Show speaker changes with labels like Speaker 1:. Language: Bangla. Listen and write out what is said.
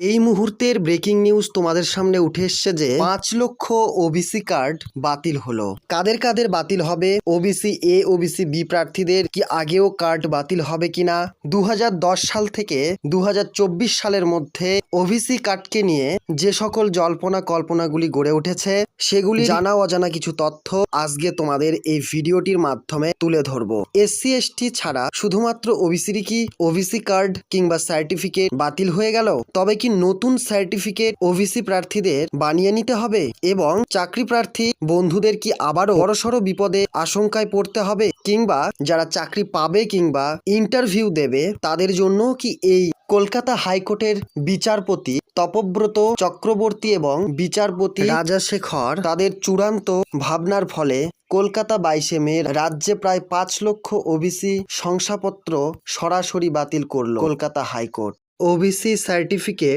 Speaker 1: এই মুহূর্তের ব্রেকিং নিউজ তোমাদের সামনে উঠে এসছে যে পাঁচ লক্ষ ওবিসি কার্ড বাতিল হলো। কাদের কাদের বাতিল হবে? ওবিসি এ ওবিসি বি প্রার্থীদের কি আগেও কার্ড বাতিল হবে কিনা? দু হাজার দশ সাল থেকে দুহাজার চব্বিশ সালের মধ্যে ওবিসি কার্ডকে নিয়ে যে সকল জল্পনা কল্পনাগুলি গড়ে উঠেছে, সেগুলি জানা অজানা কিছু তথ্য আজকে তোমাদের এই ভিডিওটির মাধ্যমে তুলে ধরবো। এসসি এসটি ছাড়া শুধুমাত্র ওবিসিরই কি ওবিসি কার্ড কিংবা সার্টিফিকেট বাতিল হয়ে গেল? তবে কি নতুন সার্টিফিকেট ওবিসি প্রার্থীদের বানিয়ে নিতে হবে? এবং চাকরি প্রার্থী বন্ধুদের কি আবারও বড়সড় বিপদে আশঙ্কায় পড়তে হবে? কিংবা যারা চাকরি পাবে কিংবা ইন্টারভিউ দেবে, তাদের জন্য কি এই কলকাতা হাইকোর্টের বিচারপতি তপব্রত চক্রবর্তী এবং বিচারপতি রাজাশেখর তাদের চূড়ান্ত ভাবনার ফলে কলকাতা বাইশে মে রাজ্যে প্রায় পাঁচ লক্ষ ওবিসি শংসাপত্র সরাসরি বাতিল করল কলকাতা হাইকোর্ট। OBC certificate